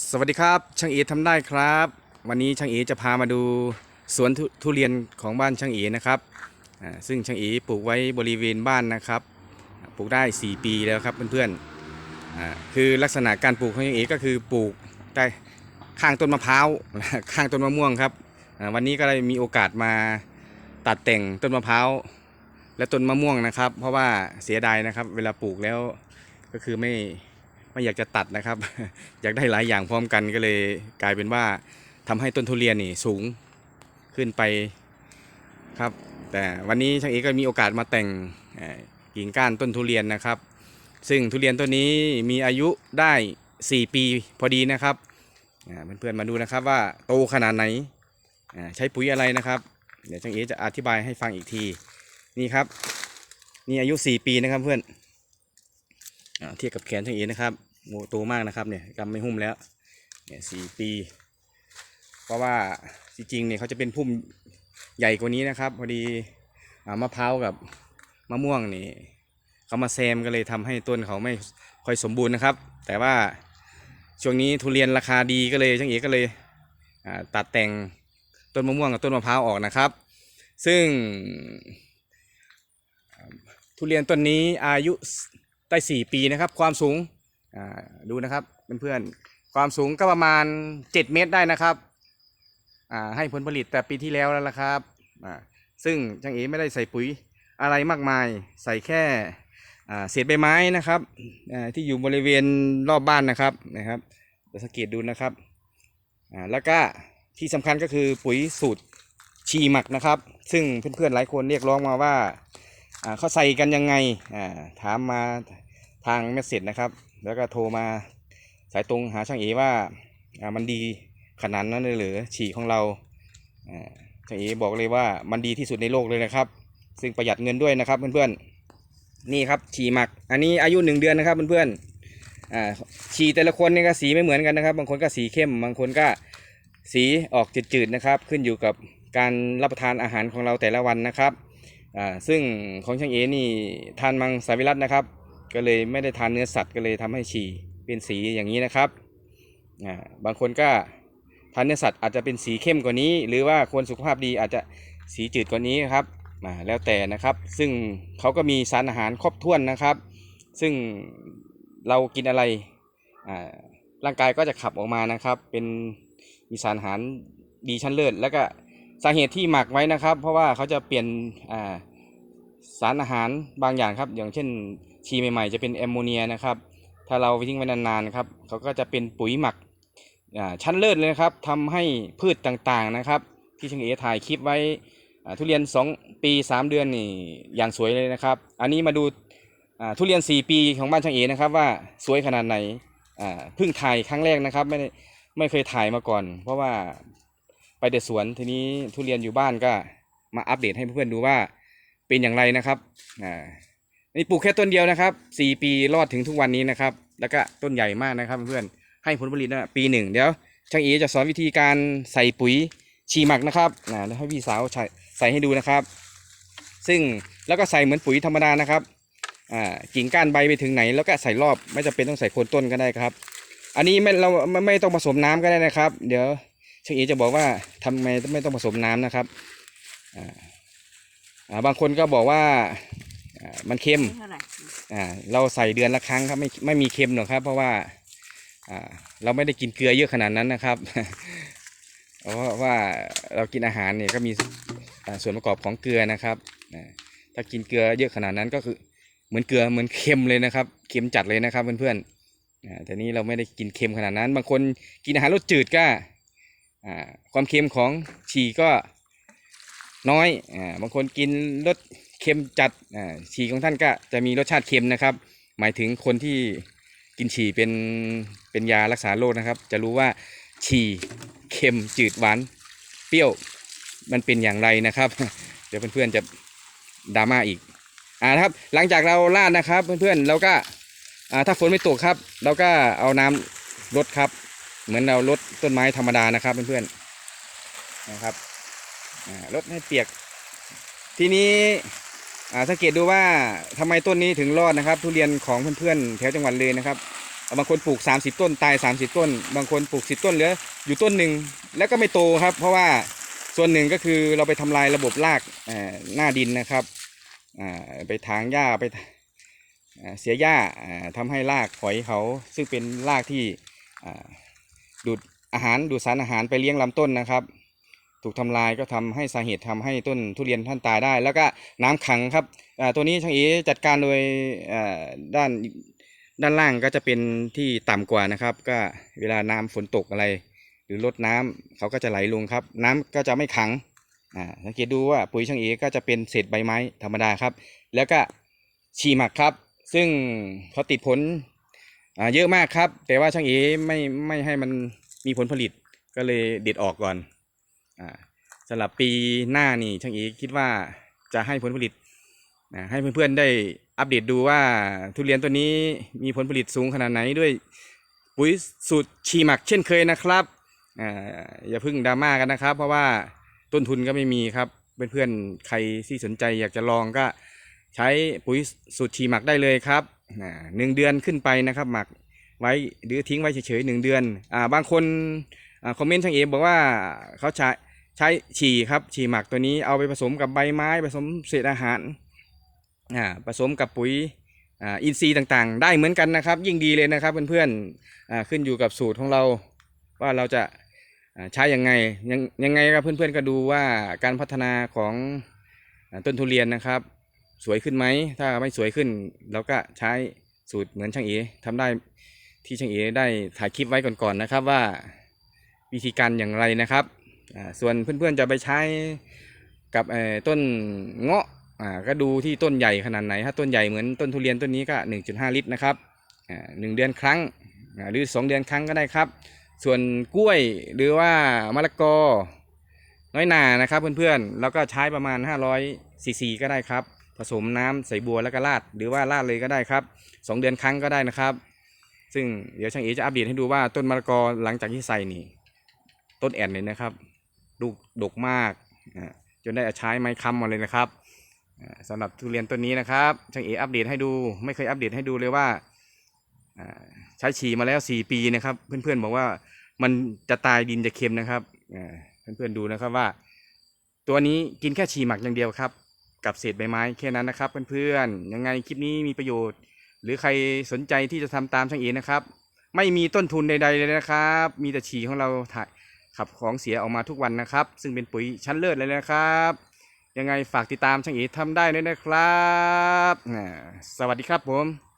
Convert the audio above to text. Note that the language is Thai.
สวัสดีครับช่างเอทำได้ครับ วันนี้ช่างเอจะพามาดูสวนทุทเรียนของบ้านช่างเอนะครับอ่าซึ่งช่างเอปลูกไว้บริเวณบ้านนะครับปลูกได้ 4 ปีแล้วครับเพื่อนๆอ่าคือลักษณะการปลูกของช่างเอก็คือปลูกได้ข้างต้นมะพร้าวข้างต้นมะม่วงครับอ่าวันนี้ก็ได้มีโอกาสมาตัดแต่งต้นมะพร้าวและต้นมะม่วงนะครับ เพราะว่าเสียดายนะครับ เวลาปลูกแล้วก็คือไม่ ไม่อยากจะตัดนะครับ อยากได้หลายอย่างพร้อมกันก็เลยกลายเป็นว่าทำให้ต้นทุเรียนนี่สูงขึ้นไปครับ แต่วันนี้ช่างเอกก็มีโอกาสมาแต่งกิ่งก้านต้นทุเรียนนะครับ ซึ่งทุเรียนต้นนี้มีอายุได้ 4 ปีพอดีนะครับเพื่อนๆมาดูนะครับว่าโตขนาดไหนใช้ปุ๋ยอะไรนะครับ เดี๋ยวช่างเอจะอธิบายให้ฟังอีกที นี่ครับ นี่อายุ 4 ปีนะครับเพื่อนเทียบกับแขนช่างเอนะครับ โอ้โตมากนะครับเนี่ยกำไม่หุ้มแล้วเนี่ยสี่ปี เพราะว่าจริงๆเนี่ยเขาจะเป็นพุ่มใหญ่กว่านี้นะครับ พอดีอมะพร้าวกับมะม่วงนี่เขามาแซมก็เลยทำให้ต้นเขาไม่ค่อยสมบูรณ์นะครับ แต่ว่าช่วงนี้ทุเรียนราคาดีก็เลยช่างเอกก็เลยตัดแต่งต้นมะม่วงกับต้นมะพร้าวออกนะครับ ซึ่ง ทุเรียนต้นนี้อายุได้4ปีนะครับ ความสูง ดูนะครับเพื่อนๆความสูงก็ประมาณ 7 เมตรได้นะครับอ่าให้ผลผลิตแต่ปีที่แล้วแล้วละครับอ่าซึ่งช่างเอไม่ได้ใส่ปุ๋ยอะไรมากมายใส่แค่อ่าเศษใบไม้นะครับอ่าที่อยู่บริเวณรอบบ้านนะครับนะครับเดี๋ยวสังเกตดูนะครับอ่าแล้วก็ที่สำคัญก็คือปุ๋ยสูตรชีหมักนะครับ ซึ่งเพื่อนๆหลายคนเรียกร้องมาว่าเขาใส่กันยังไงถามมาทางเมสเซจนะครับ แล้วก็โทรมาสายตรงหาช่างเอว่ามันดีขนาดนั้นเลยหรือฉี่ของเราช่างเอบอกเลยว่ามันดีที่สุดในโลกเลยนะครับ ซึ่งประหยัดเงินด้วยนะครับเพื่อนๆนี่ครับฉี่หมัก อันนี้อายุหนึ่งเดือนนะครับเพื่อนๆฉี่แต่ละคนเนี่ยก็สีไม่เหมือนกันนะครับ บางคนก็สีเข้ม บางคนก็สีออกจืดๆนะครับ ขึ้นอยู่กับการรับประทานอาหารของเราแต่ละวันนะครับซึ่งของช่างเอนี่ทานมังสวิรัตนะครับ ก็เลยไม่ได้ทานเนื้อสัตว์ก็เลยทำให้ฉี่เป็นสีอย่างนี้นะครับบางคนก็ทานเนื้อสัตว์อาจจะเป็นสีเข้มกว่านี้ หรือว่าคนสุขภาพดีอาจจะสีจืดกว่านี้ครับแล้วแต่นะครับ ซึ่งเขาก็มีสารอาหารครบถ้วนนะครับ ซึ่งเรากินอะไรร่างกายก็จะขับออกมานะครับ เป็นมีสารอาหารดีชั้นเลิศแล้วก็สาเหตุที่หมักไว้นะครับ เพราะว่าเขาจะเปลี่ยนสารอาหารบางอย่างครับ อย่างเช่น ชีใหม่ๆ จะเป็นแอมโมเนียนะครับ ถ้าเราไปทิ้งไว้นานๆครับเขาก็จะเป็นปุ๋ยหมักชั้นเลิศเลยนะครับทำให้พืชต่างๆนะครับ ที่ช่างเอถ่ายคลิปไว้ทุเรียน 2 ปี 3 เดือนนี่อย่างสวยเลยนะครับ อันนี้มาดูทุเรียน 4 ปีของบ้านช่างเอนะครับว่าสวยขนาดไหนเพิ่งถ่ายครั้งแรกนะครับไม่ได้ไม่เคยถ่ายมาก่อน เพราะว่าไปแต่สวนทีนี้ทุเรียนอยู่บ้านก็มาอัปเดตให้เพื่อนๆดูว่าเป็นอย่างไรนะครับอ่า นี่ปลูกแค่ต้นเดียวนะครับสี่ปีรอดถึงทุกวันนี้นะครับ แล้วก็ต้นใหญ่มากนะครับเพื่อนๆให้ผลผลิตนะปีหนึ่งเดี๋ยวช่างเอจะสอนวิธีการใส่ปุ๋ยชีหมักนะครับนะแล้วให้พี่สาวใส่ให้ดูนะครับ ซึ่งแล้วก็ใส่เหมือนปุ๋ยธรรมดานะครับอ่ากิ่งก้านใบไปถึงไหน แล้วก็ใส่รอบไม่จำเป็นต้องใส่โคนต้นก็ได้ครับ อันนี้ไม่เราไม่ไม่ต้องผสมน้ำก็ได้นะครับ เดี๋ยวช่างเอจะบอกว่าทำไมไม่ต้องผสมน้ำนะครับอ่าบางคนก็บอกว่า อ่ามันเค็มเท่าไหร่อ่าเราใส่เดือนละครั้งครับไม่ไม่มีเค็มหรอกครับ เพราะว่าอ่าเราไม่ได้กินเกลือเยอะขนาดนั้นนะครับ เพราะว่าเรากินอาหารเนี่ยก็มีอ่าส่วนประกอบของเกลือนะครับอ่าถ้ากินเกลือเยอะขนาดนั้นก็คือเหมือนเกลือเหมือนเค็มเลยนะครับ เค็มจัดเลยนะครับเพื่อนๆอ่าแต่นี้เราไม่ได้กินเค็มขนาดนั้น บางคนกินอาหารรสจืดก็อ่าความเค็มของฉี่ก็น้อยอ่าบางคนกินรส เค็มจัดอ่าฉี่ของท่านก็จะมีรสชาติเค็มนะครับ หมายถึงคนที่กินฉี่เป็นเป็นยารักษาโรคนะครับ จะรู้ว่าฉี่เค็มจืดหวานเปรี้ยวมันเป็นอย่างไรนะครับ เดี๋ยวเพื่อนๆจะดราม่าอีกอ่าครับหลังจากเราลาดนะครับเพื่อนๆเราก็อ่าถ้าฝนไม่ตกครับ เราก็เอาน้ำรดครับ เหมือนเราลดต้นไม้ธรรมดานะครับเพื่อนๆนะครับลดให้เปียก ทีนี้ สังเกตดูว่าทำไมต้นนี้ถึงรอดนะครับ ทุเรียนของเพื่อนๆแถวจังหวัดเลยนะครับบางคนปลูก 30 ต้นตาย 30 ต้น บางคนปลูก 10 ต้นเหลืออยู่ต้นหนึ่งแล้วก็ไม่โตครับ เพราะว่าส่วนหนึ่งก็คือเราไปทำลายระบบรากหน้าดินนะครับไปถางหญ้าไปเสียหญ้าอ่าทำให้รากหอยเขา ซึ่งเป็นรากที่ดูดอาหารดูดสารอาหารไปเลี้ยงลำต้นนะครับ ถูกทำลายก็ทำให้สาเหตุทำให้ต้นทุเรียนท่านตายได้ แล้วก็น้ำขังครับตัวนี้ช่างเอจัดการโดยด้านด้านล่างก็จะเป็นที่ต่ำกว่านะครับ ก็เวลาน้ำฝนตกอะไร หรือลดน้ำเขาก็จะไหลลงครับ น้ำก็จะไม่ขังอ่าสังเกตดูว่าปุ๋ยช่างเอก็จะเป็นเศษใบไม้ธรรมดาครับ แล้วก็ฉีหมักครับ ซึ่งเขาติดผลเยอะมากครับ แต่ว่าช่างเอไม่ไม่ให้มันมีผลผลิตก็เลยเด็ดออกก่อน อ่าสำหรับปีหน้านี่ช่างเอคิดว่าจะให้ผลผลิตนะให้เพื่อนๆได้อัปเดตดูว่าทุเรียนตัวนี้มีผลผลิตสูงขนาดไหนด้วยปุ๋ยสูตรชีหมักเช่นเคยนะครับอ่าอย่าเพึ่งดราม่ากันนะครับ เพราะว่าต้นทุนก็ไม่มีครับเพื่อนๆใครที่สนใจอยากจะลองก็ใช้ปุ๋ยสูตรชีหมักได้เลยครับหนึ่งเดือนขึ้นไปนะครับ หมักไว้หรือทิ้งไว้เฉยๆหนึ่งเดือนอ่าบางคน คอมเมนต์ทางเอบอกว่าเขาใช้ใช้ฉี่ครับฉี่หมักตัวนี้เอาไปผสมกับใบไม้ผสมเศษอาหารอ่าผสมกับปุ๋ยอ่าอินทรีย์ต่างๆ ได้เหมือนกันนะครับ ยิ่งดีเลยนะครับเพื่อนๆอ่าขึ้นอยู่กับสูตรของเรา ว่าเราจะใช้ยังไงยังยังไงครับเพื่อนๆก็ดูว่าการพัฒนาของต้นทุเรียนนะครับ สวยขึ้นไหมถ้าไม่สวยขึ้นเราก็ใช้สูตรเหมือนช่างเอทำได้ที่ช่างเอได้ถ่ายคลิปไว้ก่อนๆนะครับว่า วิธีการอย่างไรนะครับส่วนเพื่อนๆจะไปใช้กับต้นเงาะก็ดูที่ต้นใหญ่ขนาดไหน ถ้าต้นใหญ่เหมือนต้นทุเรียนต้นนี้ก็ 1.5 ลิตรนะครับหนึ่งเดือนครั้งหรือ 2 เดือนครั้งก็ได้ครับ ส่วนกล้วยหรือว่ามะละกอน้อยหนานะครับเพื่อนๆ แล้วก็ใช้ประมาณ 500ซีซีก็ได้ครับ ผสมน้ำใส่บัวแล้วก็ราดหรือว่าราดเลยก็ได้ครับ 2 เดือนครั้งก็ได้นะครับ ซึ่งเดี๋ยวช่างเอจะอัปเดตให้ดูว่าต้นมะละกอหลังจากที่ใส่นี่ ต้นแอนเลยนะครับลูกดกมากอ่าจนได้อาใช้ไม้ค้ำมาเลยนะครับอ่าสำหรับทุเรียนต้นนี้นะครับช่างเออัปเดตให้ดู ไม่เคยอัปเดตให้ดูเลยว่าอ่าใช้ฉี่มาแล้วสี่ปีนะครับ เพื่อนๆบอกว่ามันจะตายดินจะเค็มนะครับอ่าเพื่อนๆดูนะครับว่า ตัวนี้กินแค่ฉี่หมักอย่างเดียวครับ กับเศษใบไม้แค่นั้นนะครับ เพื่อนๆยังไงคลิปนี้มีประโยชน์ หรือใครสนใจที่จะทำตามช่างเอนะครับ ไม่มีต้นทุนใดๆเลยนะครับ มีแต่ฉี่ของเราถ่าย ขับของเสียออกมาทุกวันนะครับ ซึ่งเป็นปุ๋ยชั้นเลิศเลยนะครับ ยังไงฝากติดตามช่างเอทำได้ด้วยนะครับ สวัสดีครับผม